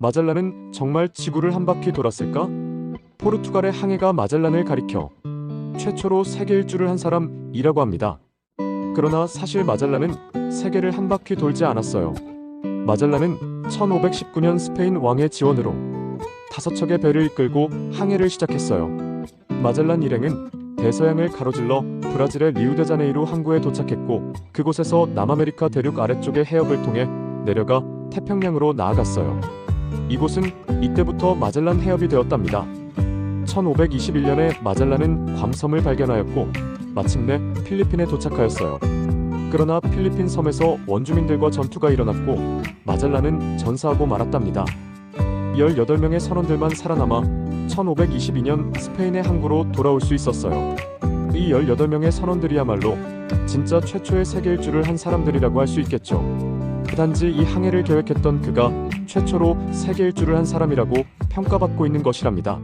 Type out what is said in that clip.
마젤란은 정말 지구를 한 바퀴 돌았을까? 포르투갈의 항해가 마젤란을 가리켜 최초로 세계 일주를 한 사람이라고 합니다. 그러나 사실 마젤란은 세계를 한 바퀴 돌지 않았어요. 마젤란은 1519년 스페인 왕의 지원으로 다섯 척의 배를 이끌고 항해를 시작했어요. 마젤란 일행은 대서양을 가로질러 브라질의 리우데자네이루 항구에 도착했고 그곳에서 남아메리카 대륙 아래쪽의 해협을 통해 내려가 태평양으로 나아갔어요. 이곳은 이때부터 마젤란 해협이 되었답니다. 1521년에 마젤란은 괌섬을 발견하였고 마침내 필리핀에 도착하였어요. 그러나 필리핀 섬에서 원주민들과 전투가 일어났고 마젤란은 전사하고 말았답니다. 18명의 선원들만 살아남아 1522년 스페인의 항구로 돌아올 수 있었어요. 이 18명의 선원들이야말로 진짜 최초의 세계 일주를 한 사람들이라고 할 수 있겠죠. 단지 이 항해를 계획했던 그가 최초로 세계 일주를 한 사람이라고 평가받고 있는 것이랍니다.